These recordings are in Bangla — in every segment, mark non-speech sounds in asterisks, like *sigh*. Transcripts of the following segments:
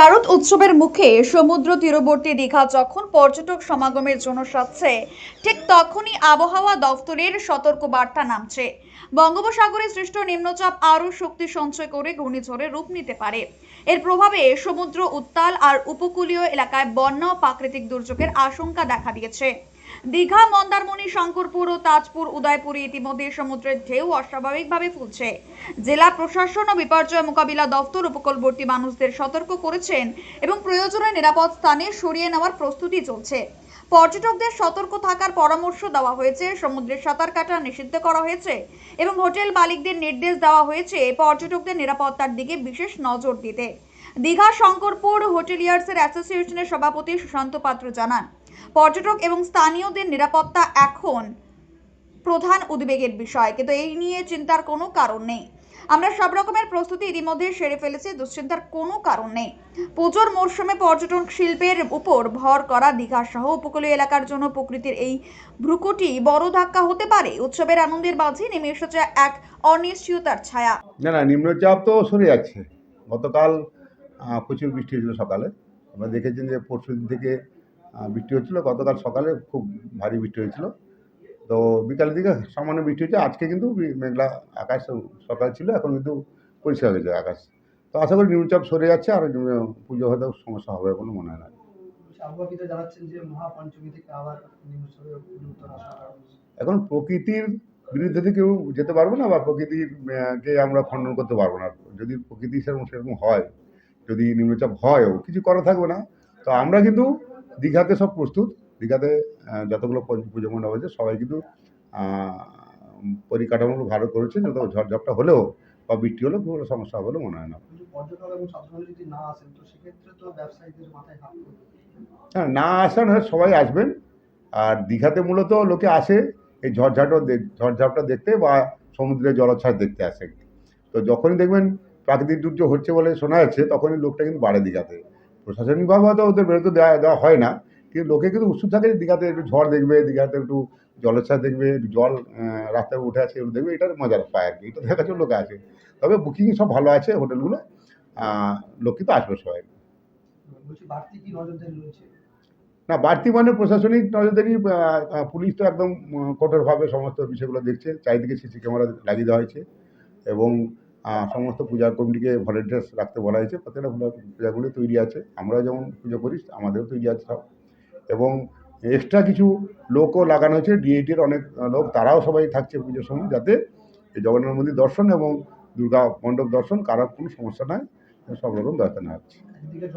শারদ উৎসবের মুখে সমুদ্র তীরবর্তী দীঘা যখন পর্যটক সমাগমের জন্য সাজছে, ঠিক তখনই আবহাওয়া দফতরের সতর্ক বার্তা নামছে। বঙ্গোপসাগরে সৃষ্ট নিম্নচাপ আরও শক্তি সঞ্চয় করে ঘূর্ণিঝড়ে রূপ নিতে পারে। এর প্রভাবে সমুদ্র উত্তাল আর উপকূলীয় এলাকায় বন্যা প্রাকৃতিক দুর্যোগের আশঙ্কা দেখা দিয়েছে। দীঘা, মন্দারমণি, শঙ্করপুর ও তাজপুর, উদয়পুরে ইতিমধ্যে সমুদ্রের ঢেউ অস্বাভাবিকভাবে ফুলছে। জেলা প্রশাসন ও বিপর্যয় মোকাবিলা দফতর উপকূলবর্তী মানুষদের সতর্ক করেছেন এবং প্রয়োজনে নিরাপদ স্থানে সরিয়ে নেওয়ার প্রস্তুতি চলছে। পর্যটকদের সতর্ক থাকার পরামর্শ দেওয়া হয়েছে সমুদ্রে সাঁতার কাটা নিষিদ্ধ করা হয়েছে এবং হোটেল মালিকদের নির্দেশ দেওয়া হয়েছে পর্যটকদের নিরাপত্তার দিকে বিশেষ নজর দিতে। দীঘা শঙ্করপুর হোটেলিয়ার্সের অ্যাসোসিয়েশনের সভাপতি সুশান্ত পাত্র জানান, পর্যটক এবং স্থানীয়দের নিরাপত্তা এখন প্রধান উদ্বেগের বিষয়, কিন্তু এই নিয়ে চিন্তার কোনো কারণ নেই। আমরা সব রকমের প্রস্তুতি ইতিমধ্যে সেরে ফেলেছি, দুশ্চিন্তার কোনো কারণ নেই। পুজোর মরশুমে পর্যটন শিল্পের উপর ভর করা দীঘা সহ উপকূলীয় এলাকার জন্য প্রকৃতির এই ভ্রুকুটি বড় ধাক্কা হতে পারে। উৎসবের আনন্দের মাঝে নেমে এসেছে এক অনিশ্চয়তার ছায়া। না না, নিম্নচাপ তো সরে যাচ্ছে। গতকাল প্রচুর বৃষ্টি হয়েছিল সকালে। আমরা দেখেছেন যে পরশু দিন থেকে বৃষ্টি হচ্ছিল। গতকাল সকালে খুব ভারী বৃষ্টি হয়েছিল। তো বিকালের দিকে সামান্য বৃষ্টি হচ্ছে আজকে কিন্তু মেঘলা আকাশ সকাল ছিল এখন কিন্তু পরিষ্কার হয়েছে আকাশ। তো আশা করি নিম্নচাপ সরে যাচ্ছে আর পুজো হয়তো সমস্যা হবে বলে মনে হয় না। এখন প্রকৃতির বিরুদ্ধে তো কেউ যেতে পারব না বা প্রকৃতির কে আমরা খণ্ডন করতে পারব না। যদি প্রকৃতি সেরকম সেরকম হয় যদি নিম্নচাপ হয়ও কিছু করা থাকবে না। তো আমরা কিন্তু দীঘাতে সব প্রস্তুত। দীঘাতে যতগুলো পুজো মণ্ডপ আছে সবাই কিন্তু আহ, পরিকাঠামো ভালো করেছে যত ঝড়ঝাপটা হলেও বা বৃষ্টি হলেও কোনো সমস্যা হবে বলে মনে হয় না। যদি না আসেন হ্যাঁ হয় সবাই আসবেন। আর দীঘাতে মূলত লোকে আসে এই ঝড়ঝাপটা ঝড়ঝাপটা দেখতে বা সমুদ্রের জলোচ্ছ্বাস দেখতে আসে। তো যখনই দেখবেন প্রাকৃতিক দুর্যোগ হচ্ছে বলে শোনা যাচ্ছে তখনই লোকটা কিন্তু বাড়ে দীঘাতে। প্রশাসনিকভাবে হয়তো ওদের বেরোতে দেওয়া দেওয়া হয় না কিন্তু লোকে কিন্তু উৎসুক থাকে দীঘাতে একটু ঝড় দেখবে দীঘাতে একটু জলোচ্ছ্বাস দেখবে জল রাস্তায় উঠে আছে এগুলো দেখবে এটার মজা পায় আর কি এটা দেখার জন্য লোকে আছে। তবে বুকিং সব ভালো আছে হোটেলগুলো লোক কিন্তু আসবে সবাই। না বাড়তি মানে প্রশাসনিক নজরদারি পুলিশ তো একদম কঠোরভাবে সমস্ত বিষয়গুলো দেখছে চারিদিকে সিসি ক্যামেরা লাগিয়ে দেওয়া হয়েছে এবং সমস্ত পূজা কমিটিকে ভলেন্টিয়ার্স রাখতে বলা হয়েছে প্রত্যেকটা পূজা- পূজাগুলি তৈরি আছে আমরা যেমন পুজো করি আমাদেরও তৈরি আছে সব। এবং এক্সট্রা কিছু লোকও লাগানো হয়েছে ডিএটির অনেক লোক তারাও সবাই থাকছে পুজোর সময় যাতে এই জগন্নাথ মন্দির দর্শন এবং দুর্গা মণ্ডপ দর্শন কারোর কোনো সমস্যা নাই সব রকম ব্যবস্থা নেওয়া হচ্ছে। একদিকে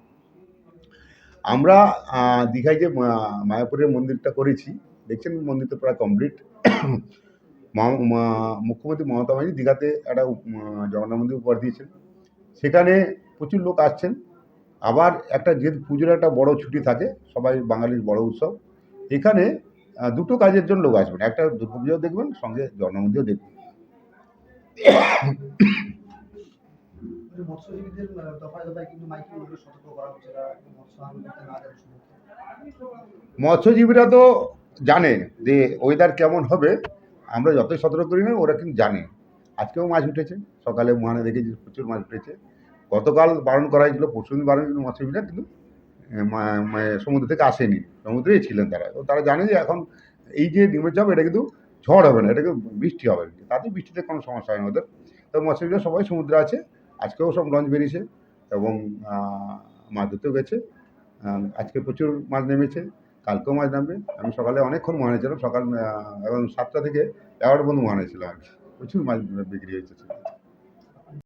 *coughs* আমরা দীঘায় যে মায়াপুরের মন্দিরটা করেছি, দেখছেন মন্দির তো প্রায় কমপ্লিট মুখ্যমন্ত্রী মমতা ব্যানার্জি দীঘাতে একটা জগন্নাথ মন্দির উপহার দিয়েছেন। সেখানে প্রচুর লোক আসছেন। আবার একটা যেহেতু পুজোর একটা বড় ছুটি থাকে, সবাই বাঙালির বড় উৎসব। এখানে দুটো কাজের জন্য লোক আসবেন। একটা দুর্গা পুজো দেখবেন, সঙ্গে জগন্নাথ মন্দিরও দেখবেন। মৎস্যজীবীদের দফায় দফায় কিন্তু মাইকিং করে সতর্ক করা হচ্ছে মৎস্যজীবীরা তো জানে যে ওয়েদার কেমন হবে, আমরা যতই সতর্ক করি না, ওরা কিন্তু জানে। আজকেও মাছ উঠেছে, সকালে মহানে দেখেছি প্রচুর মাছ উঠেছে। গতকাল বারণ করা হয়েছিল, পরশুদিন বারণ ছিল মৎস্যজীবীরা, কিন্তু সমুদ্র থেকে আসেনি, সমুদ্রেই ছিলেন তারা। তো তারা জানে যে এখন এই যে নিম্নচাপ এটা কিন্তু ঝড় হবে না, এটা কিন্তু বৃষ্টি হবে। তাতে বৃষ্টিতে কোনো সমস্যা হয় না ওদের। তো মৎস্যজীবীরা সবাই সমুদ্রে আছে আজকেও সব লঞ্চ বেরিয়েছে এবং মাছ ধরতেও গেছে। আজকে প্রচুর মাছ নেমেছে, কালকেও মাছ নামবে। আমি সকালে অনেকক্ষণ মহানে ছিলাম সকাল এবং সাতটা থেকে এগারোটা পর্যন্ত মহানে ছিলাম আর কি। প্রচুর মাছ বিক্রি হয়েছে।